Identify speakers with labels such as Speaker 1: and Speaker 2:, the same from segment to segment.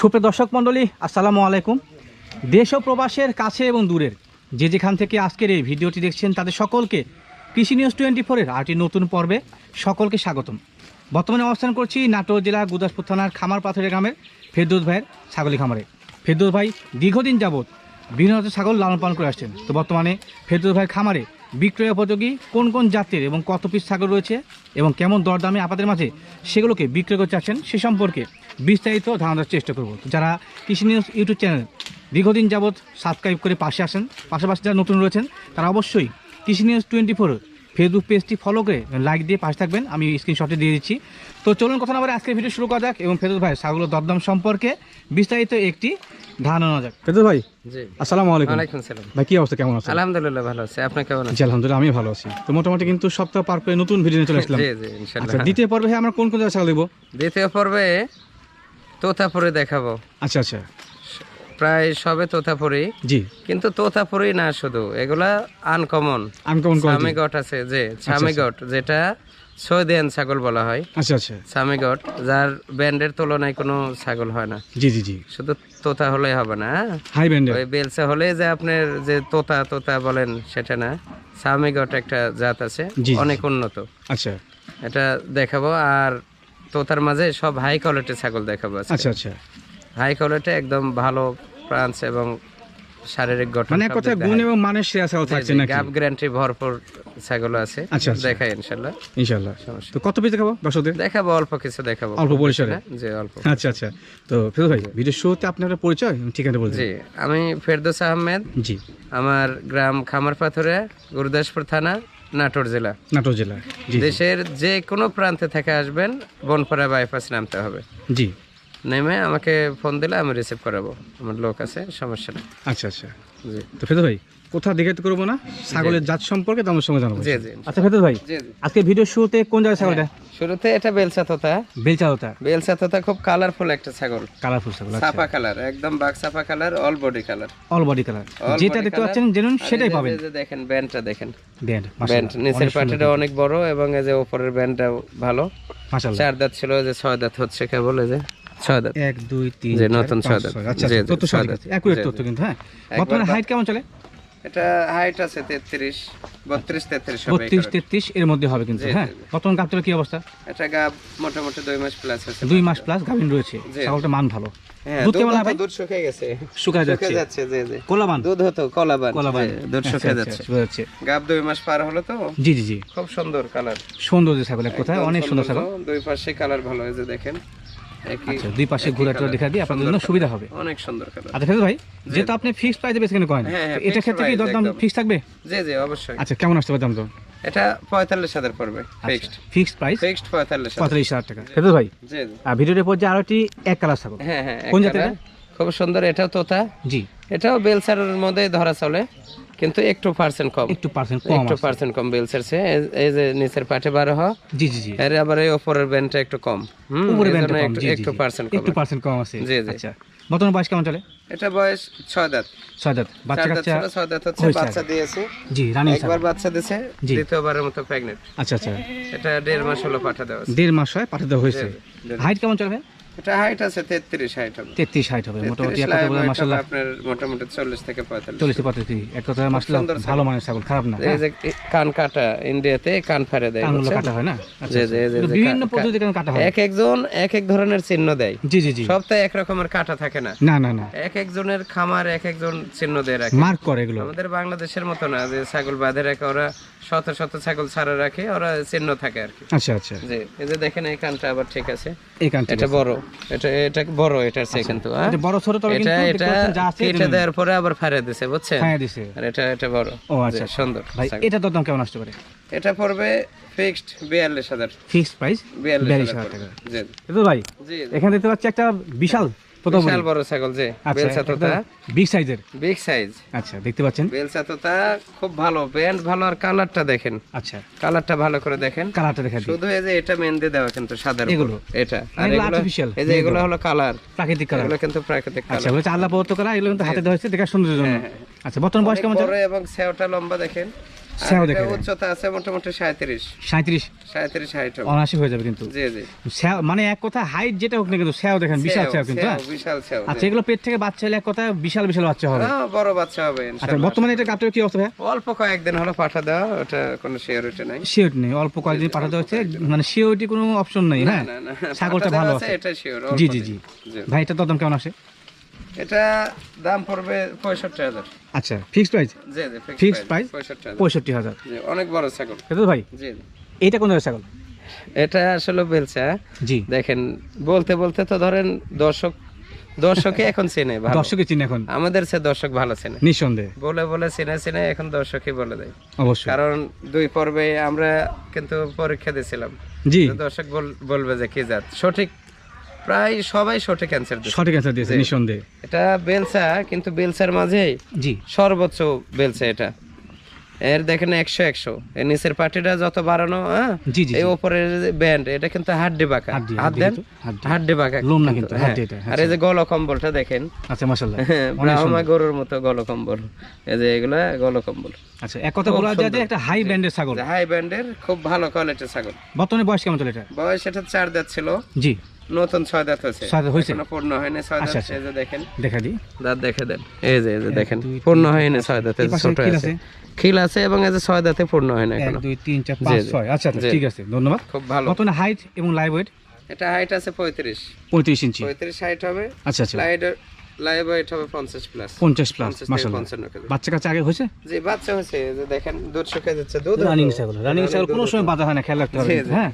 Speaker 1: সুপ্রিয় দর্শক মণ্ডলী, আসসালামু আলাইকুম। দেশ ও প্রবাসের কাছে এবং দূরের যে যেখান থেকে আজকের এই ভিডিওটি দেখছেন তাদের সকলকে কৃষি নিউজ টোয়েন্টি ফোরের আরটি নতুন পর্বে সকলকে স্বাগতম। বর্তমানে অবস্থান করছি নাটোর জেলা গুদাসপুর থানার খামার পাথরের গ্রামের ফেরদৌস ভাইয়ের ছাগলি খামারে। ফেরদৌস ভাই, দীর্ঘদিন যাবৎ বিভিন্ন ছাগল লালন পালন করে আসছেন। তো বর্তমানে ফেরদৌস ভাইয়ের খামারে বিক্রয় উপযোগী কোন কোন জাতের এবং কত পিস ছাগল রয়েছে এবং কেমন দরদামে আপনাদের মাঝে সেগুলোকে বিক্রয় করতে চাচ্ছেন সে সম্পর্কে বিস্তারিত ধারণার চেষ্টা করব। যারা কৃষি নিউজ ইউটিউব চ্যানেল দীর্ঘদিন যাবৎ সাবস্ক্রাইব করে পাশে আসেন পাশাপাশি যারা নতুন রয়েছেন তারা অবশ্যই কৃষি নিউজ টোয়েন্টি ফোর ফেসবুক পেজটি ফলো করে লাইক দিয়ে পাশে থাকবেন। আমি স্ক্রিনশটে দিয়ে দিচ্ছি। তো চলুন কথা না আজকের ভিডিও শুরু করা যাক এবং ফেরদুল ভাই ছাগলের দরদাম সম্পর্কে বিস্তারিত একটি ধারণা নেওয়া যাক। ফেরদুল ভাই আসসালামু আলাইকুম।
Speaker 2: ওয়ালাইকুম সালাম।
Speaker 1: ভাই কি অবস্থা? কেমন আছে
Speaker 2: আলহামদুলিল্লাহ ভালো আছে। আপনি কেমন আছেন?
Speaker 1: আলহামদুলিল্লাহ আমি ভালো আছি। তো মোটামুটি কিন্তু সপ্তাহ পার করে নতুন ভিডিও নিয়ে চলে আসলাম।
Speaker 2: জি জি ইনশাআল্লাহ
Speaker 1: আচ্ছা দ্বিতীয় পর্বে আমরা কোন কোন জায়গায় ছাগল
Speaker 2: দ্বিতীয় পর্বে তোতাপুরি দেখাবো।
Speaker 1: আচ্ছা আচ্ছা।
Speaker 2: প্রায় সবে তোতাপুরি।
Speaker 1: জি।
Speaker 2: কিন্তু তোতাপুরি না শুধু এগুলা আনকমন
Speaker 1: আনকমন
Speaker 2: সামিগট আছে যে সামিগট যেটা সৌদিয়ান ছাগল বলা হয়।
Speaker 1: আচ্ছা আচ্ছা।
Speaker 2: সামিগট যার ব্যান্ডের তুলনায় কোনো ছাগল হয় না।
Speaker 1: জি জি জি।
Speaker 2: শুধু তোতা হলেই হবে না?
Speaker 1: হাই ব্যান্ডের
Speaker 2: ওই বেলসা হলে যে আপনার যে তোতা তোতা বলেন সেটা না। সামিগট একটা জাত আছে। অনেক উন্নত।
Speaker 1: আচ্ছা।
Speaker 2: এটা দেখাবো আর তোতার মাঝে সব হাই কোয়ালিটির ছাগল দেখাবো
Speaker 1: আচ্ছা আচ্ছা।
Speaker 2: হাই কোয়ালিটি একদম ভালো প্রাঞ্চ এবং শারীরিক গঠন
Speaker 1: মানে কথায় গুণ এবং মানের শেয়া ছাগল থাকছে নাকি?
Speaker 2: গ্যাপ গ্যারান্টি ভরপুর ছাগল আছে।
Speaker 1: আচ্ছা, আচ্ছা।
Speaker 2: দেখাই ইনশাল্লাহ। সমস্যা
Speaker 1: তো কত পিস দেখাবো দর্শকদের?
Speaker 2: দেখাবো অল্প কিছু দেখাবো।
Speaker 1: অল্প পরিসরে?
Speaker 2: যে অল্প।
Speaker 1: আচ্ছা আচ্ছা। তো ফেরত ভাই ভিডিও শুরুতে আপনার পরিচয়? ঠিকানা বলতে
Speaker 2: জি আমি ফেরদৌস আহমেদ।
Speaker 1: জি।
Speaker 2: আমার গ্রাম খামারপাথরে গুরুদাসপুর থানা নাটোর জেলা।
Speaker 1: নাটোর জেলা
Speaker 2: দেশের যে কোনো প্রান্তে থেকে আসবেন বনপাড়া বাইপাস নামতে হবে।
Speaker 1: জি।
Speaker 2: নেমে আমাকে ফোন দিলে আমি রিসিভ করাবো। আমার লোক আছে সমস্যা নেই।
Speaker 1: আচ্ছা আচ্ছা।
Speaker 2: জি।
Speaker 1: তো ফেদু ভাই কোথা দেখে তো করব না? ছাগলের জাত সম্পর্কে তোমার সঙ্গে জানাব।
Speaker 2: জি জি।
Speaker 1: আচ্ছা ফেরত ভাই আজকে ভিডিও শুরুতে কোন জায়গায় ছাগলটা?
Speaker 2: শুরুতে এটা বেলসা তোতা
Speaker 1: বেলচা হতা
Speaker 2: বেলসা তোতা খুব কালারফুল একটা ছাগল।
Speaker 1: কালারফুল ছাগল আচ্ছা।
Speaker 2: সাপা কালার একদম বাঘ সাপা colour all body colour
Speaker 1: all body colour যেটা দেখতে পাচ্ছেন জেনুন সেটাই পাবেন।
Speaker 2: এই যে দেখেন ব্যান্ডটা দেখেন।
Speaker 1: ব্যান্ড
Speaker 2: ব্যান্ড নিচের পাটিটা অনেক বড় এবং এই যে উপরের ব্যান্ডটা ভালো।
Speaker 1: মাশাআল্লাহ।
Speaker 2: চার দাঁত ছিল যে ছয় দাঁত হচ্ছে কেবল এই যে ছয় দাঁত।
Speaker 1: এক দুই তিন
Speaker 2: যে নতুন ছয় দাঁত।
Speaker 1: আচ্ছা আচ্ছা, তথ্য
Speaker 2: ছয় দাঁত। জি,
Speaker 1: তথ্য কিন্তু হ্যাঁ। বর্তমানে হাইট কেমন চলে?
Speaker 2: এটা হাইট আছে তেত্রিশ বত্রিশ তেত্রিশ হবে এই
Speaker 1: বত্রিশ
Speaker 2: কারণে।
Speaker 1: তেত্রিশ এর মধ্যে হবে কিন্তু হ্যাঁ। বর্তমান গাবতলা কি অবস্থা?
Speaker 2: এটা গাব মোটামুটি দুই মাস প্লাস আছে
Speaker 1: দুই মাস প্লাস গাভিন রয়েছে। ছাগলটা মান ভালো।
Speaker 2: হ্যাঁ
Speaker 1: দুধ কেমন ভাই?
Speaker 2: দুধ শুকিয়ে গেছে।
Speaker 1: শুকায়
Speaker 2: শুকিয়ে
Speaker 1: যাচ্ছে।
Speaker 2: যাচ্ছে জি জি।
Speaker 1: কোলাবান?
Speaker 2: দুধ হতো কলাবান।
Speaker 1: কোলাবান।
Speaker 2: দুধ
Speaker 1: আচ্ছা,
Speaker 2: শুকিয়ে
Speaker 1: আচ্ছা,
Speaker 2: যাচ্ছে।
Speaker 1: যাচ্ছে।
Speaker 2: গাব দুই মাস পার হলো তো?
Speaker 1: জি জি জি।
Speaker 2: খুব সুন্দর কালার
Speaker 1: সুন্দর যে ছাগল এক কথায় অনেক সুন্দর ছাগল।
Speaker 2: দুই পাশে কালার ভালো হয়েছে দেখেন।
Speaker 1: আচ্ছা দুই পাশে ঘোরা টোরা দেখা দিয়ে আপনাদের জন্য সুবিধা হবে।
Speaker 2: অনেক সুন্দর কালার
Speaker 1: আচ্ছা ফেরত ভাই আপনি ফিক্সড প্রাইসে করেন
Speaker 2: fixed
Speaker 1: ক্ষেত্রে কি দরদাম ফিক্স থাকবে?
Speaker 2: জি জি অবশ্যই।
Speaker 1: আচ্ছা কেমন আসতে পারে দাম তো?
Speaker 2: এটা পঁয়তাল্লিশ হাজার পড়বে ফিক্সড
Speaker 1: ফিক্সড প্রাইস
Speaker 2: ফিক্সড
Speaker 1: টাকা। ফেরত ভাই
Speaker 2: জি জি।
Speaker 1: আর ভিডিওর পর যে আরও একটি এক কালার
Speaker 2: হ্যাঁ হ্যাঁ
Speaker 1: কোন জাতের
Speaker 2: খুব সুন্দর এটাও তোতা।
Speaker 1: জি।
Speaker 2: এটাও বেলসারের মধ্যে ধরা চলে। কিন্তু একটু পার্সেন্ট কম।
Speaker 1: একটু পার্সেন্ট কম
Speaker 2: একটু পার্সেন্ট কম বেলসার সে এই- যে নিচের পাটে বারো হ।
Speaker 1: জি জি জি।
Speaker 2: এর আবার এই ওপরের ব্যান্ডটা একটু কম। হুম
Speaker 1: উপরে
Speaker 2: এই
Speaker 1: ব্যান্ড
Speaker 2: জন্য
Speaker 1: কম।
Speaker 2: একটু একটু পার্সেন্ট কম।
Speaker 1: একটু পার্সেন্ট কম আছে।
Speaker 2: জি, জি।
Speaker 1: আচ্ছা। বর্তমান বয়স কেমন চলে?
Speaker 2: এটা বয়স ছয় দাঁত।
Speaker 1: ছয় দাঁত। বাচ্চা কাচ্চা
Speaker 2: ছিল ছয় দাঁত হচ্ছে বাচ্চা দিয়েছে।
Speaker 1: জি রানিং
Speaker 2: একবার বাচ্চা
Speaker 1: জি।
Speaker 2: দ্বিতীয়বারের মতো প্রেগনেন্ট
Speaker 1: আচ্ছা আচ্ছা।
Speaker 2: এটা দেড় মাস হলো পাঠা দেওয়া আছে।
Speaker 1: দেড় মাস হয় পাঠিয়ে দেওয়া হয়েছে। হাইট কেমন চলবে
Speaker 2: এটা হাইট আছে তেত্রিশ হাইট হবে।
Speaker 1: তেত্রিশ হাইট হবে মোটামুটি এক কথা বলে
Speaker 2: height আপনার মোটামুটি চল্লিশ থেকে পঁয়তাল্লিশ।
Speaker 1: চল্লিশ পঁয়ত্রিশ এক কথা মাসাল্লাহ ভালো মানের ছাগল খারাপ না।
Speaker 2: এই যে কান কাটা ইন্ডিয়াতে কান ফাড়ে দেয়
Speaker 1: কানগুলো কাটা হয় না?
Speaker 2: যে-। যে- যে-
Speaker 1: কিন্তু
Speaker 2: যে
Speaker 1: বিভিন্ন পদ্ধতিতে কেন কাটা হয়।
Speaker 2: এক একজন এক এক ধরনের চিহ্ন দেয়।
Speaker 1: জি জি জি।
Speaker 2: সব এক রকমের কাটা থাকে না।
Speaker 1: না না না।
Speaker 2: এক একজনের খামার এক একজন চিহ্ন দিয়ে রাখে।
Speaker 1: মার্ক করে এগুলো।
Speaker 2: আমাদের বাংলাদেশের মতো না যে ছাগল বাঁধে রাখে ওরা শত শত ছাগল ছাড়া রাখে ওরা চিহ্ন থাকে আর কি।
Speaker 1: আচ্ছা আচ্ছা।
Speaker 2: এই যে দেখেন এই কানটা আবার ঠিক আছে।
Speaker 1: এই কানটা
Speaker 2: এটা বড়। এটা এটা বড় এটার চেয়ে কিন্তু হ্যাঁ?
Speaker 1: এটা বড় ছোট তবে কিন্তু
Speaker 2: এটা
Speaker 1: যা আছে
Speaker 2: এটা দেওয়ার পরে আবার ফাড়ে দিছে বুঝছেন?
Speaker 1: হ্যাঁ দিছে।
Speaker 2: আর এটা এটা বড়।
Speaker 1: ও আচ্ছা।
Speaker 2: সুন্দর
Speaker 1: ভাই এটা তো দাম কেমন আসতে পারে?
Speaker 2: এটা পড়বে ফিক্সড বিয়াল্লিশ হাজার।
Speaker 1: ফিক্সড প্রাইস
Speaker 2: বিয়াল্লিশ
Speaker 1: বিয়াল্লিশ
Speaker 2: হাজার
Speaker 1: হাজার টাকা।
Speaker 2: জি।
Speaker 1: তো ভাই
Speaker 2: জি।
Speaker 1: এখানে দেখতে পাচ্ছি একটা বিশাল
Speaker 2: বিশাল বড়। ছাগল যে বেলসা তোতা
Speaker 1: বিগ সাইজের
Speaker 2: বিগ সাইজ
Speaker 1: আচ্ছা দেখতে পাচ্ছেন?
Speaker 2: বেলসা তোতা খুব ভালো। প্যান্ট ভালো আর কালারটা দেখেন।
Speaker 1: আচ্ছা।
Speaker 2: কালারটা ভালো করে দেখেন।
Speaker 1: কালারটা দেখা
Speaker 2: শুধু এই যে এটা মেহেন্দি দেওয়া কিন্তু সাদা
Speaker 1: এগুলো?
Speaker 2: এটা। আর
Speaker 1: এগুলো
Speaker 2: এগুলো এই যে এগুলো। হলো কালার
Speaker 1: প্রাকৃতিক কালার
Speaker 2: এগুলো কিন্তু প্রাকৃতিক
Speaker 1: আচ্ছা
Speaker 2: কালার
Speaker 1: আল্লাহ প্রদত্ত এগুলো কিন্তু হাতে দেওয়া হয়েছে জন্য। আচ্ছা বর্তমান বয়স কেমন
Speaker 2: এবং সেওটা লম্বা দেখেন। উচ্চতা আছে মোটামুটি হাইট হবে।
Speaker 1: অনাশি হয়ে যাবে কিন্তু।
Speaker 2: জি জি।
Speaker 1: স্যাও- মানে এক কথা হাইট যেটা হোক না কিন্তু স্যাও দেখেন বিশাল স্যাও কিন্তু হ্যাঁ?
Speaker 2: বিশাল
Speaker 1: আচ্ছা এগুলো পেট থেকে বাচ্চা হলে এক কথা বিশাল বিশাল বাচ্চা হবে।
Speaker 2: হ্যাঁ, বড় বাচ্চা হবে
Speaker 1: আচ্ছা বর্তমানে এটা কি অবস্থা ভাইয়া?
Speaker 2: অল্প কয়েকদিন হলো পাঠা দেওয়া ওটা কোনো নাই।
Speaker 1: অল্প কয়েকদিন পাঠাতে হচ্ছে মানে কোনো অপশন নেই হ্যাঁ? ছাগলটা ভালো
Speaker 2: আছে,
Speaker 1: আছে
Speaker 2: এটা শিওর
Speaker 1: জি জি জি। ভাই এটা কেমন আসে?
Speaker 2: এটা দাম পড়বে পঁয়ষট্টি হাজার।
Speaker 1: আচ্ছা ফিক্সড প্রাইস
Speaker 2: জি জি
Speaker 1: Fixed price?
Speaker 2: পঁয়ষট্টি হাজার। অনেক বড় ছাগল।
Speaker 1: এটা ভাই
Speaker 2: জি।
Speaker 1: এইটা কোন ছাগল?
Speaker 2: এটা আসলে বেলচা।
Speaker 1: জি।
Speaker 2: দেখেন বলতে বলতে তো ধরেন দর্শক দর্শকে এখন চেনে ভালো।
Speaker 1: দর্শকের চিনি এখন?
Speaker 2: আমাদের সে দর্শক ভালো চেনে।
Speaker 1: নিঃসন্দেহে।
Speaker 2: বলে বলে চেনে চেনে এখন দর্শকই বলে দেয়।
Speaker 1: অবশ্যই।
Speaker 2: কারণ দুই পর্বে আমরা কিন্তু পরীক্ষা দিয়েছিলাম।
Speaker 1: জি।
Speaker 2: দর্শক বল- বলবে যে কি জাত? সঠিক প্রায় সবাই সঠিক অ্যান্সার দিচ্ছে
Speaker 1: সঠিক অ্যান্সার দিয়েছে। নিঃসন্দেহে।
Speaker 2: এটা বেলসা কিন্তু বেলসার মাঝে
Speaker 1: জি।
Speaker 2: সর্বোচ্চ বেলসা এটা। এর দেখেন একশো একশো। এর নিচের পাটিটা যত বাড়ানো হ্যাঁ?
Speaker 1: জি জি
Speaker 2: এই উপরের ব্যান্ড এটা কিন্তু হাড্ডি বাঁকা। হাত দেন।
Speaker 1: হাড্ডি।
Speaker 2: বাঁকা
Speaker 1: লোম না কিন্তু,
Speaker 2: হ্যাঁ।
Speaker 1: এটা,
Speaker 2: আর এই যে গলকম্বলটা দেখেন।
Speaker 1: আচ্ছা মাশাল্লাহ
Speaker 2: হ্যাঁ, ব্রাহ্মা গরুর মতো গলকম্বল। এই যে এগুলা গলকম্বল।
Speaker 1: আচ্ছা এক কথা বলা যায় যে একটা হাই ব্র্যান্ডের ছাগল।
Speaker 2: হাই ব্যান্ডের খুব ভালো কোয়ালিটির ছাগল।
Speaker 1: বর্তমানে বয়স কেমন চলে এটা?
Speaker 2: বয়স এটা চার দাঁত ছিল।
Speaker 1: জি।
Speaker 2: নতুন ছয় দাঁত হয়েছে?
Speaker 1: হয়েছে?
Speaker 2: পূর্ণ হয়নি ছয় দাঁত
Speaker 1: আচ্ছা, আচ্ছা।
Speaker 2: এই যে দেখেন।
Speaker 1: দেখা দিই।
Speaker 2: দাঁত দেখে দেন। এই যে এই যে দেখেন পূর্ণ হয়নি ছয় দাঁতে ছোট আছে? খিল আছে এবং এই যে ছয় দাঁতে পূর্ণ হয় না এখনও।
Speaker 1: দুই তিন চার পাঁচ আচ্ছা আচ্ছা ঠিক আছে ধন্যবাদ।
Speaker 2: খুব ভালো।
Speaker 1: বর্তমানে হাইট এবং লাইভ ওয়েট
Speaker 2: এটা হাইট আছে পঁয়ত্রিশ।
Speaker 1: পঁয়ত্রিশ ইঞ্চি।
Speaker 2: পঁয়ত্রিশ হাইট হবে।
Speaker 1: আচ্ছা আচ্ছা।
Speaker 2: লাইট লাইভ হাইট হবে পঞ্চাশ প্লাস
Speaker 1: পঞ্চাশ প্লাস
Speaker 2: কেজি।
Speaker 1: বাচ্চা কাচ্চা আগে হয়েছে?
Speaker 2: যে বাচ্চা হয়েছে যে দেখেন দুধ শুকিয়ে যাচ্ছে দুধ
Speaker 1: রানিং ছাগল রানিং ছাগল কোনো সময় বাধা হয় না খেয়াল রাখতে হবে।
Speaker 2: জি,
Speaker 1: কিন্তু,
Speaker 2: জি।
Speaker 1: হ্যাঁ?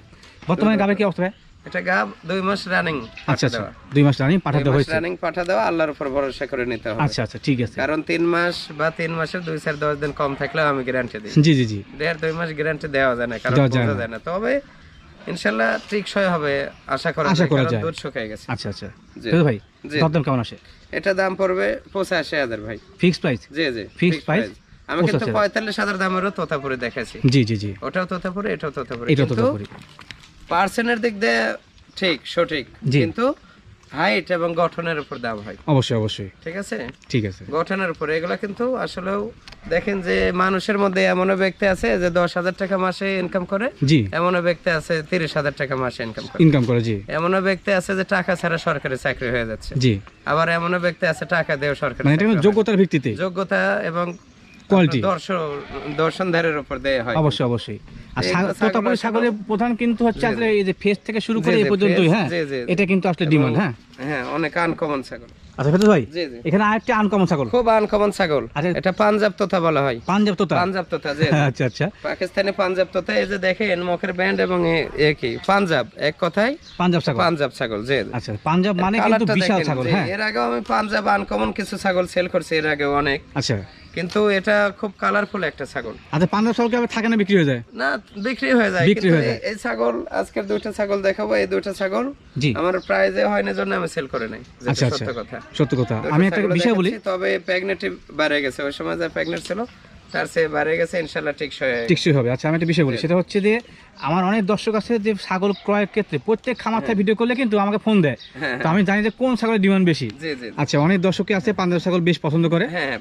Speaker 1: বর্তমানে গাবে কি অবস্থা ভাই?
Speaker 2: এটা গাব দুই মাস রানিং
Speaker 1: আচ্ছা আচ্ছা। দুই মাস রানিং পাঠাতে হয়েছে।
Speaker 2: রানিং পাঠা দেওয়া আল্লাহর উপর ভরসা করে নিতে হবে।
Speaker 1: আচ্ছা আচ্ছা ঠিক আছে।
Speaker 2: কারণ তিন মাস বা তিন মাসের দুই চার দশ দিন কম থাকলেও আমি গ্যারান্টি দিই।
Speaker 1: জি জি জি।
Speaker 2: দেড় দুই মাস গ্যারান্টি দেওয়া যায় না কারণ বোঝা যায় না। তবে টেকসই হবে আশা করা
Speaker 1: আশা করা যায়।
Speaker 2: দুধ শুকিয়ে গেছে।
Speaker 1: আচ্ছা আচ্ছা।
Speaker 2: জি।
Speaker 1: ভাই। দরদাম কেমন আসে?
Speaker 2: এটা দাম পড়বে পঁচাশি হাজার ভাই।
Speaker 1: Fix price?
Speaker 2: জি জি
Speaker 1: price?
Speaker 2: price। আমি কিন্তু
Speaker 1: 85,000
Speaker 2: পঁয়তাল্লিশ হাজার দামেরও তোতাপুরি দেখাচ্ছি
Speaker 1: জি জি জি।
Speaker 2: ওটাও তোতাপুরি এটাও তোতাপুরি।
Speaker 1: এটা তো
Speaker 2: কিন্তু
Speaker 1: করি
Speaker 2: পার্সেন্টের দিক দিয়ে ঠিক সঠিক। কিন্তু হাইট এবং গঠনের উপর দাম হয়।
Speaker 1: অবশ্যই অবশ্যই।
Speaker 2: ঠিক আছে?
Speaker 1: ঠিক আছে।
Speaker 2: গঠনের উপরে। এগুলো কিন্তু আসলেও দেখেন যে মানুষের মধ্যে এমনও ব্যক্তি আছে যে দশ হাজার টাকা মাসে ইনকাম করে
Speaker 1: জি।
Speaker 2: এমনও ব্যক্তি আছে তিরিশ হাজার টাকা মাসে ইনকাম করে।
Speaker 1: ইনকাম করে জি।
Speaker 2: এমনও ব্যক্তি আছে যে টাকা ছাড়া সরকারি চাকরি হয়ে যাচ্ছে।
Speaker 1: জি।
Speaker 2: আবার এমনও ব্যক্তি আছে টাকা দেও সরকারি
Speaker 1: মানে। যোগ্যতার ভিত্তিতে।
Speaker 2: যোগ্যতা এবং
Speaker 1: কোয়ালিটি
Speaker 2: দর্শন দর্শনধারের উপর দেয়া হয়।
Speaker 1: অবশ্যই অবশ্যই। আর তোতাপুরি প্রধান কিন্তু হচ্ছে আসলে এই যে ফেস থেকে শুরু করে এই পর্যন্তই হ্যাঁ। এটা কিন্তু আসলে ডিমান্ড হ্যাঁ?
Speaker 2: হ্যাঁ অনেক আনকমন ছাগল।
Speaker 1: আচ্ছা ফেরত ভাই
Speaker 2: জি জি।
Speaker 1: এখানে আরেকটা আনকমন ছাগল।
Speaker 2: খুব আনকমন ছাগল।
Speaker 1: আচ্ছা।
Speaker 2: এটা পাঞ্জাব তোতা বলা হয়।
Speaker 1: পাঞ্জাব তোতা
Speaker 2: পাঞ্জাব তোতা যে
Speaker 1: আচ্ছা আচ্ছা।
Speaker 2: পাকিস্তানি পাঞ্জাব তোতা এই যে দেখেন মুখের ব্যান্ড এবং পাঞ্জাব এক কথায়
Speaker 1: পাঞ্জাব ছাগল।
Speaker 2: পাঞ্জাব ছাগল যে
Speaker 1: আচ্ছা পাঞ্জাব মানে কিন্তু বিশাল ছাগল হ্যাঁ।
Speaker 2: এর আগেও আমি পাঞ্জাব আনকমন কিছু ছাগল সেল করছি এর আগে অনেক।
Speaker 1: আচ্ছা।
Speaker 2: কিন্তু এটা খুব কালারফুল একটা ছাগল।
Speaker 1: আচ্ছা পান্ডা ছাগল কি থাকে না বিক্রি হয়ে যায়?
Speaker 2: না বিক্রি হয়ে যায়
Speaker 1: বিক্রি হয়ে যায়।
Speaker 2: এই- ছাগল আজকের দুইটা ছাগল দেখাবো এই দুইটা ছাগল আমার প্রাইজে হয় না জন্য আমি সেল করে নাই
Speaker 1: আচ্ছা, আচ্ছা।
Speaker 2: সত্য কথা।
Speaker 1: সত্য কথা। আমি একটা বিষয় বলি।
Speaker 2: তবে প্রেগনেন্টি বেড়ে গেছে। ওই সময় যা প্রেগনেন্ট ছিল তার সে বেড়ে গেছে ইনশাআল্লাহ ঠিক হয়ে
Speaker 1: টিকসই হবে। আচ্ছা আমি একটা বিষয় বলি। সেটা হচ্ছে যে আমার অনেক দর্শক আছে যে ছাগল ক্রয়ের ক্ষেত্রে প্রত্যেক খামার থেকে ভিডিও করলে কিন্তু আমাকে ফোন দেয়।
Speaker 2: হ্যাঁ,
Speaker 1: তো আমি জানি যে কোন ছাগলের ডিমান্ড বেশি। আচ্ছা অনেক দর্শকই আছে পাঞ্জাব ছাগল বেশ পছন্দ করে।
Speaker 2: হ্যাঁ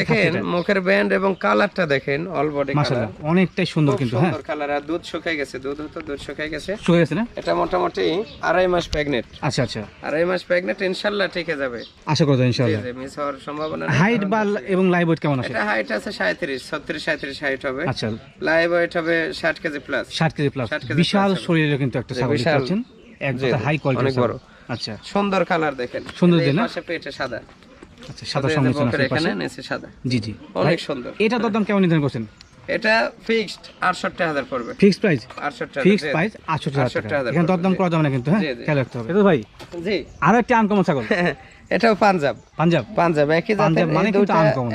Speaker 2: দেখেন মুখের ব্যান্ড এবং কালারটা দেখেন অল বডি
Speaker 1: মাশাআল্লাহ অনেকটাই সুন্দর কিন্তু হ্যাঁ।
Speaker 2: সুন্দর কালার আর দুধ শুকিয়ে গেছে দুধ হতো দুধ শুকিয়ে গেছে।
Speaker 1: গেছে না?
Speaker 2: এটা মোটামুটি আড়াই মাস প্রেগনেন্ট
Speaker 1: আচ্ছা আচ্ছা।
Speaker 2: আড়াই মাস প্রেগনেন্ট ইনশাল্লাহ টিকে যাবে।
Speaker 1: আশা করা যায়
Speaker 2: জি
Speaker 1: ইনশাআল্লাহ।
Speaker 2: জি মিস হওয়ার সম্ভাবনা
Speaker 1: হাইট বা এবং লাইভ ওয়েট কেমন আছে?
Speaker 2: এটা হাইট আছে সাঁত্রিশ ছত্রিশ সাঁত্রিশ হাইট হবে।
Speaker 1: আচ্ছা।
Speaker 2: লাইভ ওয়েট হবে ষাট কেজি প্লাস
Speaker 1: ষাট কেজি প্লাস বিশাল শরীরে কিন্তু একটা ছাগল দেখতে
Speaker 2: বিশাল।
Speaker 1: পাচ্ছেন। এক
Speaker 2: জি, জি,
Speaker 1: হাই কোয়ালিটি
Speaker 2: অনেক বড়।
Speaker 1: আচ্ছা।
Speaker 2: সুন্দর কালার দেখেন।
Speaker 1: সুন্দর
Speaker 2: এই পাশে পেটে সাদা।
Speaker 1: আচ্ছা সাদা সংমিশ্রণ আছে
Speaker 2: এখানে নিচে সাদা।
Speaker 1: জি জি।
Speaker 2: অনেক সুন্দর।
Speaker 1: এটা তো দাম কেমন নির্ধারণ করছেন?
Speaker 2: এটা ফিক্সড আটষট্টি হাজার পড়বে।
Speaker 1: ফিক্সড প্রাইস
Speaker 2: আটষট্টি
Speaker 1: ফিক্সড প্রাইস
Speaker 2: 68,000
Speaker 1: টাকা। এখানে দরদাম করা যাবে না কিন্তু হ্যাঁ। খেয়াল রাখতে হবে। ভাই।
Speaker 2: জি।
Speaker 1: আরও একটা আনকমন ছাগল।
Speaker 2: এটাও পাঞ্জাব।
Speaker 1: পাঞ্জাব?
Speaker 2: পাঞ্জাব একই জাতের
Speaker 1: মানে কিন্তু
Speaker 2: দুইটা
Speaker 1: uncommon,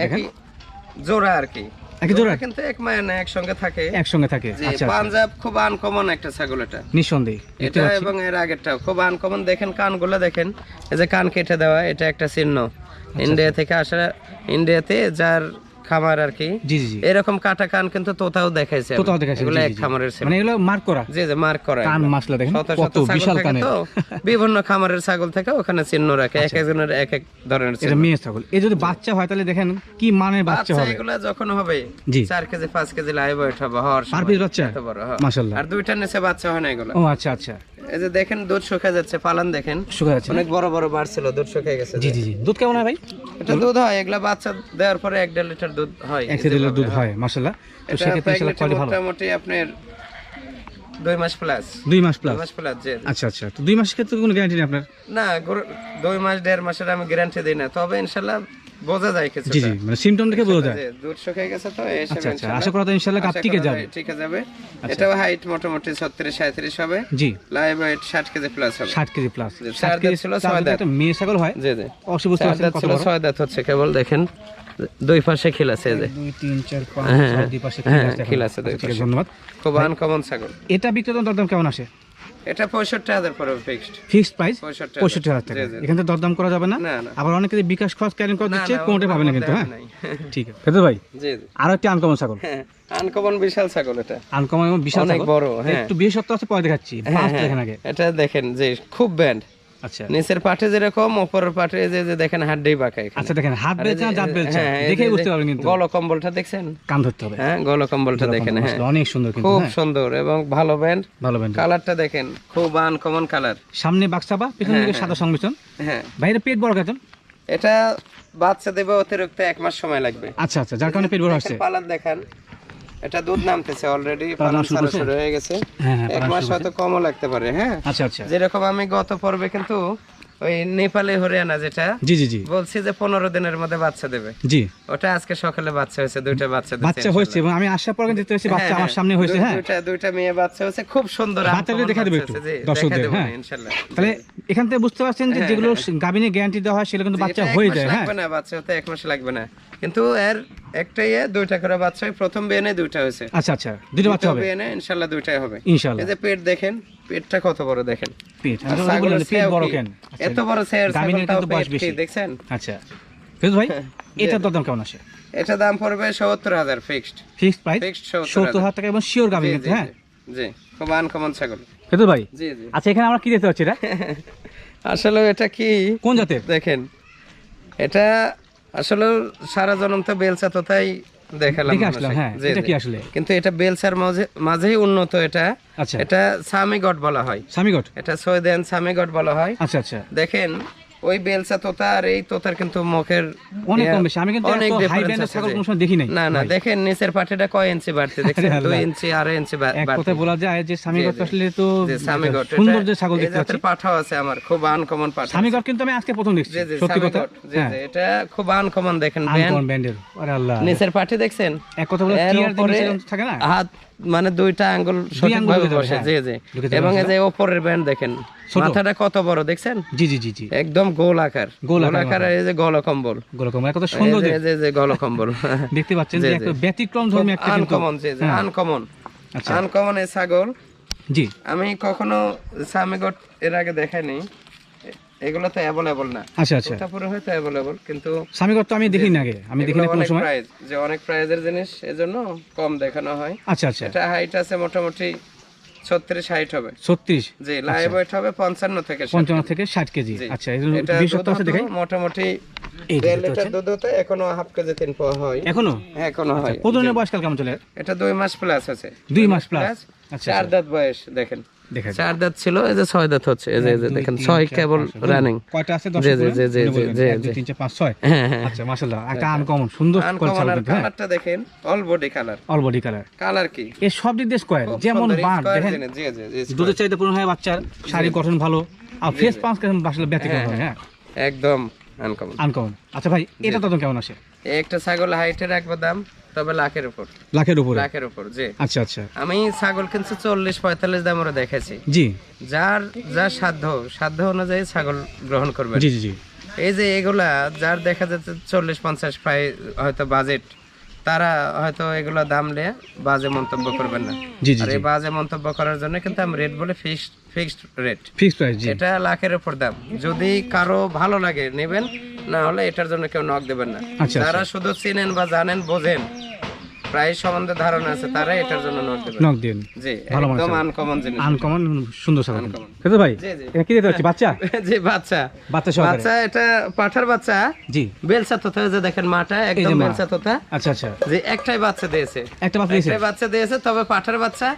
Speaker 2: জোড়া আর কি।
Speaker 1: একই জোড়া?
Speaker 2: কিন্তু এক না একসঙ্গে থাকে।
Speaker 1: একসঙ্গে থাকে। আচ্ছা আচ্ছা।
Speaker 2: পাঞ্জাব খুব আনকমন একটা ছাগল এটা।
Speaker 1: নিঃসন্দেহে
Speaker 2: এটা এবং এর আগেরটাও খুব আনকমন দেখেন কানগুলো দেখেন এই যে কান কেটে দেওয়া এটা একটা চিহ্ন।
Speaker 1: আচ্ছা,
Speaker 2: ইন্ডিয়া থেকে আসা ইন্ডিয়াতে যার খামার আর কি?
Speaker 1: জি জি
Speaker 2: এরকম কাটা কান কিন্তু তোতাও দেখাইছে
Speaker 1: তোতাও দেখাচ্ছেন
Speaker 2: এগুলো এক। খামারের ছিল।
Speaker 1: মানে এগুলো মার্ক করা।
Speaker 2: জি জি মার্ক করা
Speaker 1: কান। মাসলা দেখেন কত বিশাল কানে
Speaker 2: তো বিভিন্ন খামারের ছাগল থেকে ওখানে চিহ্ন রাখে এক একজনের এক এক ধরনের
Speaker 1: এটা মেয়ে ছাগল। এই যদি বাচ্চা হয় তাহলে দেখেন কি মানের বাচ্চা
Speaker 2: আচ্ছা
Speaker 1: হবে।
Speaker 2: এগুলা যখন হবে
Speaker 1: জি।
Speaker 2: চার কেজি পাঁচ কেজি লাইভ ওয়েট হবে হওয়ার
Speaker 1: পার পিস বাচ্চা?
Speaker 2: এত বড়, হ্যাঁ।
Speaker 1: মাশাআল্লাহ।
Speaker 2: আর দুইটার নিচে বাচ্চা হয় না এগুলো।
Speaker 1: ও আচ্ছা আচ্ছা।
Speaker 2: এই যে দেখেন দুধ শুকিয়ে যাচ্ছে পালান দেখেন।
Speaker 1: শুকা যাচ্ছে
Speaker 2: অনেক বড় বড় বার ছিল দুধ শুকিয়ে গেছে।
Speaker 1: জি জি জি। দুধ কেমন হয় ভাই?
Speaker 2: এটা দুধ হয় এগুলা বাচ্চা দেওয়ার পরে এক দেড় লিটার দুধ হয়
Speaker 1: এক থেকে দেড় দুধ হয় মাশাআল্লাহ। তো সেক্ষেত্রে ইনশাআল্লাহ কোয়ালিটি ভালো।
Speaker 2: মোটামুটি আপনার দুই মাস প্লাস
Speaker 1: দুই মাস প্লাস
Speaker 2: মাস প্লাস যে
Speaker 1: আচ্ছা আচ্ছা। তো দুই মাসের ক্ষেত্রে কোনো গ্যারান্টি নেই আপনার?
Speaker 2: না দুই মাস দেড় মাসের আমি গ্যারান্টি দিই না। তবে ইনশাল্লাহ বোঝা যায় কিছু
Speaker 1: জি জি মানে সিমটম দেখে বোঝা যায়।
Speaker 2: দুধ শুকিয়ে গেছে তো এই
Speaker 1: আচ্ছা আচ্ছা। আশা করা তো ইনশাআল্লাহ
Speaker 2: আশা
Speaker 1: টিকে যাবে।
Speaker 2: যায় যাবে। এটাও হাইট মোটামুটি ছত্রিশ সাঁত্রিশ হবে।
Speaker 1: জি।
Speaker 2: লাইভ ওয়েট ষাট কেজি প্লাস হবে।
Speaker 1: ষাট কেজি প্লাস
Speaker 2: জি,
Speaker 1: ষাট
Speaker 2: চার
Speaker 1: কেজি
Speaker 2: ছিল,
Speaker 1: চার
Speaker 2: ছয়
Speaker 1: যদি
Speaker 2: দাঁত।
Speaker 1: মেয়ে ছাগল হয়।
Speaker 2: জি জি।
Speaker 1: অবশ্যই বুঝতে পারছেন কত বড়।
Speaker 2: ছয় দাঁত হচ্ছে কেবল দেখেন। দুই পাশে খিল আছে যে।
Speaker 1: দুই তিন চার পাঁচ দুই পাশে খিল আছে
Speaker 2: খিল
Speaker 1: এখন।
Speaker 2: আছে দুই
Speaker 1: ঠিক আছে,
Speaker 2: পাশে।
Speaker 1: ধন্যবাদ।
Speaker 2: খুব আনকমন ছাগল।
Speaker 1: এটা বিক্রেতার দরদাম কেমন আসে?
Speaker 2: এটা পঁয়ষট্টি হাজার পরে ফিক্সড
Speaker 1: ফিক্সড প্রাইস
Speaker 2: পঁয়ষট্টি
Speaker 1: পঁয়ষট্টি হাজার টাকা।
Speaker 2: জি, জি।
Speaker 1: এখান থেকে দরদাম করা যাবে না? আবার অনেকে বিকাশ খরচ ক্যারিং করে দিচ্ছে কোনোটা পাবে না কিন্তু হ্যাঁ? ঠিক আছে। ফেদর ভাই
Speaker 2: জি জি।
Speaker 1: আরও একটি আনকমন ছাগল।
Speaker 2: হ্যাঁ আনকমন বিশাল ছাগল এটা।
Speaker 1: আনকমন বিশাল
Speaker 2: অনেক বড় হ্যাঁ।
Speaker 1: একটু বিশেষত্ব আছে পরে দেখাচ্ছি।
Speaker 2: হ্যাঁ,
Speaker 1: পাঁচ দেখেন আগে।
Speaker 2: এটা দেখেন যে খুব ব্যান্ড
Speaker 1: আচ্ছা।
Speaker 2: নিচের পাটে যেরকম উপরের পাটে যে যে দেখেন হাড্ডি বাঁকা
Speaker 1: আচ্ছা দেখেন হাত জাত
Speaker 2: হ্যাঁ,
Speaker 1: দেখেই বুঝতে পারবেন কিন্তু।
Speaker 2: গল কম্বলটা দেখছেন?
Speaker 1: কান ধরতে হবে।
Speaker 2: হ্যাঁ গল কম্বলটা দেখেন হ্যাঁ।
Speaker 1: অনেক সুন্দর কিন্তু
Speaker 2: খুব
Speaker 1: হ্যাঁ।
Speaker 2: সুন্দর এবং ভালো ব্যান্ড।
Speaker 1: ভালো ব্যান্ড।
Speaker 2: কালারটা দেখেন খুব আনকমন কালার।
Speaker 1: সামনে বাক্সাবা পিছনে দিকে সাদা সংমিশ্রণ।
Speaker 2: হ্যাঁ।
Speaker 1: বাইরে পেট বড় কেতন
Speaker 2: এটা বাচ্চা দেবে অতিরিক্ত এক মাস সময় লাগবে।
Speaker 1: আচ্ছা আচ্ছা যার কারণে পেট বড় হচ্ছে
Speaker 2: দেখেন দেখান। এটা দুধ নামতেছে অলরেডি
Speaker 1: পালান? শুরু
Speaker 2: হয়ে গেছে।
Speaker 1: হ্যাঁ হ্যাঁ
Speaker 2: এক মাস হয়তো কমও লাগতে পারে হ্যাঁ?
Speaker 1: আচ্ছা আচ্ছা।
Speaker 2: যেরকম আমি গত পর্বে কিন্তু ওই নেপালে হরিয়ানা যেটা
Speaker 1: জি জি জি।
Speaker 2: বলছি যে পনেরো দিনের মধ্যে বাচ্চা দেবে।
Speaker 1: জি।
Speaker 2: ওটা আজকে সকালে বাচ্চা হয়েছে দুইটা বাচ্চা
Speaker 1: বাচ্চা হয়েছে এবং আমি পর দেখতে পাচ্ছি বাচ্চা আমার সামনে হয়েছে হ্যাঁ।
Speaker 2: দুইটা দুইটা মেয়ে বাচ্চা হয়েছে খুব সুন্দর
Speaker 1: বাচ্চাগুলো দেখা দেবে একটু, দর্শকদের, হ্যাঁ।
Speaker 2: ইনশাল্লাহ।
Speaker 1: তাহলে এখান থেকে বুঝতে পারছেন যে যেগুলো গাবিনে গ্যারান্টি দেওয়া হয় সেগুলো কিন্তু বাচ্চা হয়ে যায় হ্যাঁ।
Speaker 2: না বাচ্চা হতে এক মাস লাগবে না। কিন্তু এর একটা ইয়ে দুইটা করে বাচ্চা হয়। প্রথম বিয়ে দুইটা হয়েছে।
Speaker 1: আচ্ছা আচ্ছা দুইটা বাচ্চা হবে।
Speaker 2: বিয়ে ইনশাল্লাহ দুইটাই হবে।
Speaker 1: ইনশাআল্লাহ
Speaker 2: এই যে পেট দেখেন পেটটা কত বড় দেখেন?
Speaker 1: পেট তো পেট বড় কেন?
Speaker 2: এত বড়
Speaker 1: কিন্তু বয়স বেশি।
Speaker 2: দেখছেন?
Speaker 1: আচ্ছা ফিরোজ ভাই এটার দরদাম কেমন আসে?
Speaker 2: এটা দাম পড়বে সত্তর হাজার ফিক্সড
Speaker 1: ফিক্সড প্রাইস
Speaker 2: ফিক্সড সত্তর
Speaker 1: সত্তর হাজার টাকা এবং শিওর গাবি হ্যাঁ?
Speaker 2: জি, জি খুব আনকমন ছাগল।
Speaker 1: ফিরোজ ভাই
Speaker 2: জি জি।
Speaker 1: আচ্ছা এখানে আমরা কি দেখতে পাচ্ছি এটা?
Speaker 2: আসলে এটা কি?
Speaker 1: কোন জাতের?
Speaker 2: দেখেন এটা আসলে সারা জনম তো বেলচা তো তাই দেখালাম।
Speaker 1: হ্যাঁ। এটা কি আসলে?
Speaker 2: কিন্তু এটা বেলসার মাঝে মাঝেই উন্নত এটা।
Speaker 1: আচ্ছা।
Speaker 2: এটা সামিগট বলা হয়।
Speaker 1: সামিগট?
Speaker 2: এটা সৈদেন সামিগট বলা হয়।
Speaker 1: আচ্ছা আচ্ছা।
Speaker 2: দেখেন ওই বেলসা তোতা আর এই তোতার কিন্তু মুখের
Speaker 1: অনেক কম বেশি। আমি কিন্তু
Speaker 2: অনেক
Speaker 1: হাই
Speaker 2: difference
Speaker 1: ছাগল কোনো সময় দেখি নাই।
Speaker 2: না না দেখেন নিচের পাটিটা কয় ইঞ্চি বাড়তে
Speaker 1: আরে
Speaker 2: দুই ইঞ্চি আড়াই ইঞ্চি বা-
Speaker 1: এক বলা যায় যে
Speaker 2: জি।
Speaker 1: আসলে তো
Speaker 2: সামিগট
Speaker 1: সুন্দর যে ছাগল দেখতে পাচ্ছি।
Speaker 2: পাঠাও আছে আমার খুব আনকমন পাঠা
Speaker 1: স্বামীগট কিন্তু আমি আজকে প্রথম দেখছি সত্যি কথা।
Speaker 2: জি
Speaker 1: হ্যাঁ।
Speaker 2: জি এটা খুব আনকমন দেখেন ব্যান্ড
Speaker 1: আনকমন ব্যান্ডের আরে আল্লাহ।
Speaker 2: নিচের পাটি দেখছেন?
Speaker 1: এক কথা বলে টিয়ার
Speaker 2: উপরে
Speaker 1: থাকে না?
Speaker 2: হাত মানে দুইটা আঙ্গুল সঠিকভাবে বসে।
Speaker 1: হ্যাঁ।
Speaker 2: জি জি। এবং এই যে উপরের ব্যান্ড দেখেন মাথাটা কত বড় দেখছেন?
Speaker 1: জি জি জি জি।
Speaker 2: একদম গোল আকার।
Speaker 1: গোল
Speaker 2: গোল আকার এই যে গলকম্বল
Speaker 1: গোলকম এক কথা
Speaker 2: এই
Speaker 1: সুন্দর
Speaker 2: যে- যে- যে গলকম্বল
Speaker 1: দেখতে পাচ্ছেন যে। একটা ব্যতিক্রম ধর্মী একটা কিন্তু
Speaker 2: আনকমন জি জি।
Speaker 1: হ্যাঁ।
Speaker 2: আনকমন
Speaker 1: আচ্ছা।
Speaker 2: আনকমন এই ছাগল।
Speaker 1: জি।
Speaker 2: আমি কখনো সামিগট এর আগে দেখাইনি। এগুলো তো অ্যাভেলেবল না।
Speaker 1: আচ্ছা আচ্ছা।
Speaker 2: তোতাপুরে হয়তো অ্যাভেলেবল কিন্তু
Speaker 1: স্বামীগত তো আমি দেখিনি আগে। আমি
Speaker 2: এগুলো
Speaker 1: কোনো সময়।
Speaker 2: প্রাইস যে অনেক প্রাইজের জিনিস এজন্য কম দেখানো হয়।
Speaker 1: আচ্ছা আচ্ছা।
Speaker 2: এটা হাইট আছে মোটামুটি ছত্রিশ হাইট হবে।
Speaker 1: ছত্রিশ?
Speaker 2: জি লাইভ ওয়েট হবে পঞ্চান্ন থেকে ষাট।
Speaker 1: পঞ্চান্ন থেকে ষাট কেজি। আচ্ছা
Speaker 2: এটা
Speaker 1: বিশ সপ্তাহ আছে দেখাই
Speaker 2: মোটামুটি। এখনও হাফ কেজি তিন হয়।
Speaker 1: এখনও?
Speaker 2: এখনও হয়।
Speaker 1: কেমন চলে?
Speaker 2: এটা দুই মাস প্লাস আছে।
Speaker 1: দুই মাস প্লাস আচ্ছা
Speaker 2: চার দাঁত বয়স দেখেন।
Speaker 1: দেখা
Speaker 2: চার দাঁত ছিল এই যে ছয় দাঁত হচ্ছে এই যে এই দেখেন ছয় কেবল রানিং
Speaker 1: কয়টা আছে? দশ
Speaker 2: জি, জি, জি, জি, জি।
Speaker 1: তিন চার পাঁচ ছয়?
Speaker 2: হ্যাঁ হ্যাঁ
Speaker 1: আচ্ছা মাশাআল্লাহ। একটা আনকমন সুন্দর হ্যাঁ।
Speaker 2: কালারটা দেখেন all body colour
Speaker 1: all body colour
Speaker 2: colour কি?
Speaker 1: এর সব দিক দিয়ে স্কোয়ার যেমন
Speaker 2: square
Speaker 1: দেখেন।
Speaker 2: জি, জি, জি,
Speaker 1: দুধের চাইতে পূরণ হয় বাচ্চার শারীরিক গঠন ভালো আর ফেস পাঁচ আসলে ব্যতিক্রম হয় হ্যাঁ
Speaker 2: একদম আনকমন
Speaker 1: আনকমন আচ্ছা ভাই এটা তখন কেমন আসে?
Speaker 2: একটা ছাগল হাইটে রাখব দাম তবে লাখের উপর।
Speaker 1: লাখের উপর?
Speaker 2: লাখের উপর জি।
Speaker 1: আচ্ছা আচ্ছা।
Speaker 2: আমি ছাগল কিনছি চল্লিশ পঁয়তাল্লিশ দাম ওরা দেখেছি।
Speaker 1: জি।
Speaker 2: যার যার সাধ্য সাধ্য অনুযায়ী ছাগল গ্রহণ করবে
Speaker 1: জি জি
Speaker 2: এই যে এগুলা যার দেখা যাচ্ছে চল্লিশ পঞ্চাশ প্রায় হয়তো বাজেট তারা হয়তো এগুলো দাম নিয়ে বাজে মন্তব্য করবেন না।
Speaker 1: জি জি
Speaker 2: আর এই বাজে মন্তব্য করার জন্য কিন্তু আমি রেট বলে fixed fixed rate
Speaker 1: fixed price জি।
Speaker 2: এটা লাখের উপর দাম। যদি কারও ভালো লাগে নেবেন না হলে এটার জন্য কেউ নক দেবেন না।
Speaker 1: আচ্ছা,
Speaker 2: যারা শুধু চিনেন বা জানেন বোঝেন। প্রায় সম্বন্ধে ধারণা আছে তারা এটার জন্য নক দেবেন
Speaker 1: নক দিন
Speaker 2: জি
Speaker 1: ভালো
Speaker 2: একদম আনকমন জিনিস।
Speaker 1: আনকমন সুন্দর
Speaker 2: সাদা।
Speaker 1: কিন্তু ভাই। এটা কি দিতে হচ্ছে বাচ্চা?
Speaker 2: জি বাচ্চা।
Speaker 1: বাচ্চা সহকারে।
Speaker 2: বাচ্চা এটা পাঠার বাচ্চা।
Speaker 1: জি।
Speaker 2: বেলসা তোতা যে দেখেন মাটা একদম বেলসা তোতা।
Speaker 1: আচ্ছা আচ্ছা।
Speaker 2: জি একটাই বাচ্চা দিয়েছে।
Speaker 1: একটা বাচ্চা দিয়েছে?
Speaker 2: একটাই বাচ্চা দিয়েছে তবে পাঠার বাচ্চা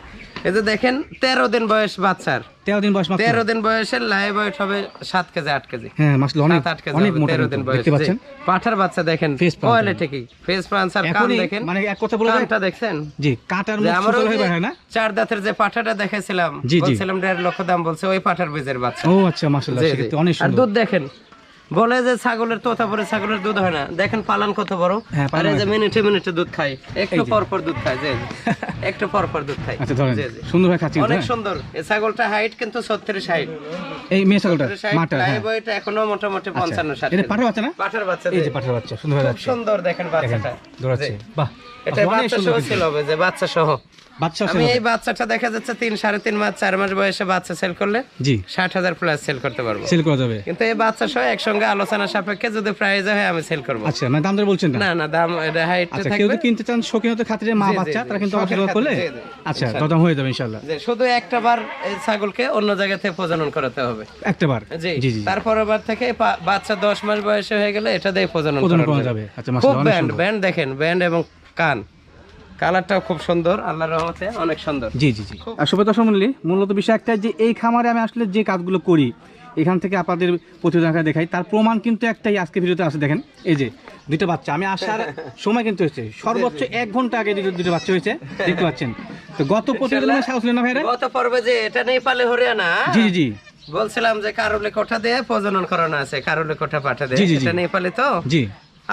Speaker 2: এই যে দেখেন তেরো দিন বয়স বাচ্চার।
Speaker 1: তেরো দিন বয়স
Speaker 2: তেরো দিন বয়সের লাইভ ওয়েট হবে সাত কেজি আট কেজি।
Speaker 1: হ্যাঁ মাসলে অনেক
Speaker 2: আট কেজি
Speaker 1: অনেক মোটা
Speaker 2: তেরো দিন বয়স।
Speaker 1: পাচ্ছেন?
Speaker 2: পাঠার বাচ্চা দেখেন কোয়ালিটি ফেস কান দেখেন।
Speaker 1: মানে এক কথা বলে
Speaker 2: কানটা দেখছেন?
Speaker 1: জি কাটার
Speaker 2: যে
Speaker 1: মুখ হয়ে
Speaker 2: যে
Speaker 1: বের না?
Speaker 2: চার দাঁতের যে পাঠাটা
Speaker 1: জি।
Speaker 2: বলছিলাম দেড় লক্ষ দাম বলছে ওই পাঠার বীজের বাচ্চা।
Speaker 1: ও আচ্ছা মাশাআল্লাহ। সেক্ষেত্রে অনেক
Speaker 2: আর দুধ দেখেন বলে যে ছাগলের তোতা পরে ছাগলের দুধ হয় না। দেখেন পালন কত বড়।
Speaker 1: হ্যাঁ,
Speaker 2: আর এই যে মিনিটে মিনিটে দুধ খায় একটু পর পর দুধ খায় জি। একটু পর পর দুধ খায়
Speaker 1: আচ্ছা ধরেন। সুন্দর হয়ে খাচ্ছি
Speaker 2: অনেক সুন্দর। এই ছাগলটা হাইট কিন্তু ছত্রিশ হাইট
Speaker 1: এই মেয়ে ছাগলটা মাটা হ্যাঁ।
Speaker 2: এখনও মোটামুটি পঞ্চান্ন ষাট
Speaker 1: এটা
Speaker 2: কেজি।
Speaker 1: বাচ্চা না?
Speaker 2: পাঠার বাচ্চা
Speaker 1: এই যে পাঠার বাচ্চা সুন্দর হয়ে
Speaker 2: সুন্দর দেখেন বাচ্চাটা।
Speaker 1: দৌড়াচ্ছে। বাহ
Speaker 2: এটা বাচ্চা সহ ছিল হবে যে বাচ্চা সহ আমি এই বাচ্চাটা দেখা যাচ্ছে তিন সাড়ে তিন মাস চার মাস বয়সে বাচ্চা সেল করলে
Speaker 1: জি।
Speaker 2: ষাট হাজার প্লাস সেল করতে পারব।
Speaker 1: সেল করা যাবে।
Speaker 2: কিন্তু এই বাচ্চা সহ একসঙ্গে আলোচনা সাপেক্ষে যদি প্রাইজ হয় আমি সেল করব।
Speaker 1: আচ্ছা মানে দাম বলছেন না?
Speaker 2: না দাম এটা হাইট
Speaker 1: আচ্ছা কেউ কিনতে চান খাতিরে মা
Speaker 2: জি, জি,
Speaker 1: বাচ্চা তারা কিন্তু করলে। আচ্ছা দরদাম হয়ে যাবে ইনশাআল্লাহ
Speaker 2: যে শুধু একটা বার ছাগলকে অন্য জায়গা থেকে প্রজনন করাতে হবে।
Speaker 1: একটা বার?
Speaker 2: জি
Speaker 1: জি জি
Speaker 2: তারপরের বার থেকে বাচ্চা দশ মাস বয়সে হয়ে গেলে এটা দিয়ে প্রজনন
Speaker 1: করা
Speaker 2: যাবে।
Speaker 1: আচ্ছা
Speaker 2: খুব ব্যান্ড ব্যান্ড দেখেন ব্যান্ড এবং কান। কালারটাও খুব সুন্দর আল্লাহর রহমতে অনেক সুন্দর।
Speaker 1: জি জি জি। দর্শক মন্ডলী, মূলত বিষয় একটা যে এই খামারে আমি আসলে যে কাজগুলো করি এখান থেকে আপনাদের প্রতিবেদন দেখাই। তার প্রমাণ কিন্তু একটাই আজকে ভিডিওতে আছে দেখেন এই যে দুটো বাচ্চা। আমি আসার সময় কিন্তু হয়েছে। সর্বোচ্চ এক ঘণ্টা আগে দুটো বাচ্চা হয়েছে। দেখতে পাচ্ছেন। তো গত প্রতিবেদনে সাহস না ভাইরা
Speaker 2: গত পর্বে যে এটা নেপালে হরিয়ানা
Speaker 1: জি জি জি।
Speaker 2: বলছিলাম যে কারুলে কোঠা দিয়ে প্রজনন করানো আছে কারুলে কোঠা পাঠা দিয়ে। এটা নেপালে তো?
Speaker 1: জি।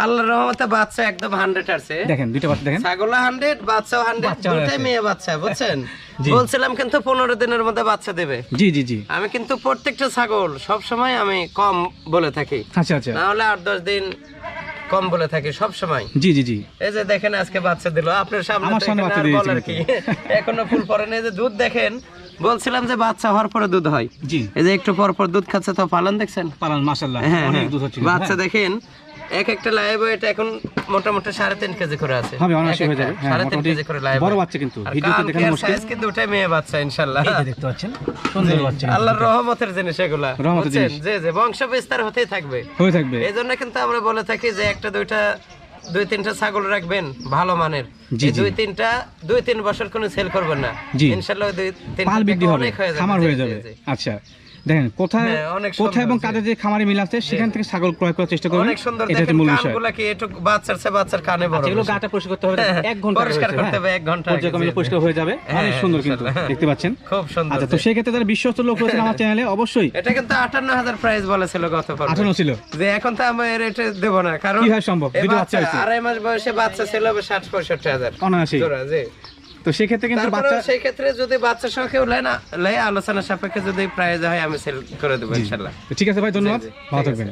Speaker 2: আল্লাহর রহমতে বাচ্চা একদম হান্ড্রেড আছে।
Speaker 1: দেখেন দুটো বাচ্চা দেখেন।
Speaker 2: ছাগল হান্ড্রেড বাচ্চাও হান্ড্রেড দুটাই মেয়ে বাচ্চা বুঝছেন? বলছিলাম কিন্তু পনেরো দিনের মধ্যে বাচ্চা দেবে।
Speaker 1: জি জি জি।
Speaker 2: আমি কিন্তু প্রত্যেকটা ছাগল সব সময় আমি কম বলে থাকি।
Speaker 1: আচ্ছা আচ্ছা।
Speaker 2: না হলে আট দশ দিন কম বলে থাকি সব সময়।
Speaker 1: জি জি জি।
Speaker 2: এই যে দেখেন আজকে বাচ্চা দিল আপনার সামনে
Speaker 1: আমার সামনে বাচ্চা
Speaker 2: আর
Speaker 1: দিয়েছে
Speaker 2: কি? এখনও ফুল পরে নেই যে দুধ দেখেন বলছিলাম যে বাচ্চা হওয়ার পরে দুধ হয়।
Speaker 1: জি।
Speaker 2: এই যে একটু পর পর দুধ খাচ্ছে তো পালন দেখছেন?
Speaker 1: পালন মাশাআল্লাহ
Speaker 2: হ্যাঁ
Speaker 1: অনেক
Speaker 2: হ্যাঁ।
Speaker 1: দুধ হচ্ছে
Speaker 2: বাচ্চা
Speaker 1: হ্যাঁ।
Speaker 2: দেখেন এক একটা লাইভ এটা এখন মোটামুটি সাড়ে তিন কেজি করে আছে।
Speaker 1: হবে, অনায়াসে হয়ে যাবে। হ্যাঁ,
Speaker 2: সাড়ে তিন কেজি করে লাইভ
Speaker 1: বড় বাচ্চা কিন্তু, ভিডিওতে দেখানো মুশকিল।
Speaker 2: কিন্তু ওটাই মেয়ে বাচ্চা ইনশাল্লাহ।
Speaker 1: এই দেখতে পাচ্ছেন সুন্দর বাচ্চা।
Speaker 2: আল্লাহর রহমতের জিনিস এগুলা
Speaker 1: রহমতের জিনিস।
Speaker 2: যে যে বংশ বিস্তার হতেই থাকবে।
Speaker 1: হয়ে থাকবে।
Speaker 2: এই জন্য কিন্তু আমরা বলে থাকি যে একটা দুইটা দুই তিনটা ছাগল রাখবেন ভালো মানের।
Speaker 1: জি,
Speaker 2: এই
Speaker 1: জি।
Speaker 2: দুই তিনটা দুই তিন বছর কোনো সেল করবেন না।
Speaker 1: জি।
Speaker 2: ইনশাল্লাহ দুই তিন
Speaker 1: পাল বৃদ্ধি হবে খামার হয়ে যাবে। আচ্ছা। দেখেন কোথায়
Speaker 2: হ্যাঁ,
Speaker 1: কোথায় এবং কাদের যে খামারে মিল আছে সেখান থেকে ছাগল ক্রয় করার চেষ্টা করবেন।
Speaker 2: অনেক সুন্দর। দেখেন
Speaker 1: মূল বিষয়।
Speaker 2: কানগুলা কি একটু বাচ্চার চেয়ে বাচ্চার কানে বড়
Speaker 1: আচ্ছা, এগুলো গাটা পরিষ্কার করতে হবে
Speaker 2: হ্যাঁ,
Speaker 1: এক ঘণ্টা
Speaker 2: পরিষ্কার করতে
Speaker 1: হ্যাঁ।
Speaker 2: হবে এক ঘণ্টা আগে,
Speaker 1: পর্যায়ক্রমে। পরিষ্কার হয়ে যাবে।
Speaker 2: হ্যাঁ,
Speaker 1: অনেক সুন্দর কিন্তু দেখতে পাচ্ছেন?
Speaker 2: খুব সুন্দর।
Speaker 1: আচ্ছা তো সেই ক্ষেত্রে যারা বিশ্বস্ত লোক রয়েছেন আমার চ্যানেলে অবশ্যই
Speaker 2: এটা কিন্তু আটান্ন হাজার প্রাইস বলেছিল গত পর্বে।
Speaker 1: আঠানো ছিল।
Speaker 2: যে এখন তো আমি রেটে দেবো না কারণ
Speaker 1: কীভাবে সম্ভব?
Speaker 2: এই
Speaker 1: দুটো বাচ্চা হয়েছে।
Speaker 2: আড়াই মাস বয়সে বাচ্চা ছিল হবে ষাট পঁয়ষট্টি হাজার।
Speaker 1: অনায়াসেই।
Speaker 2: জি।
Speaker 1: তো সেই ক্ষেত্রে
Speaker 2: কিন্তু
Speaker 1: বাচ্চা
Speaker 2: সেই ক্ষেত্রে যদি বাচ্চা সংখ্যাও কেউ লেয় না লেয় আলোচনা সাপেক্ষে যদি প্রাইজ হয় আমি সেল করে দেবো ইনশাল্লাহ।
Speaker 1: ঠিক আছে ভাই ধন্যবাদ। ভালো থাকবেন।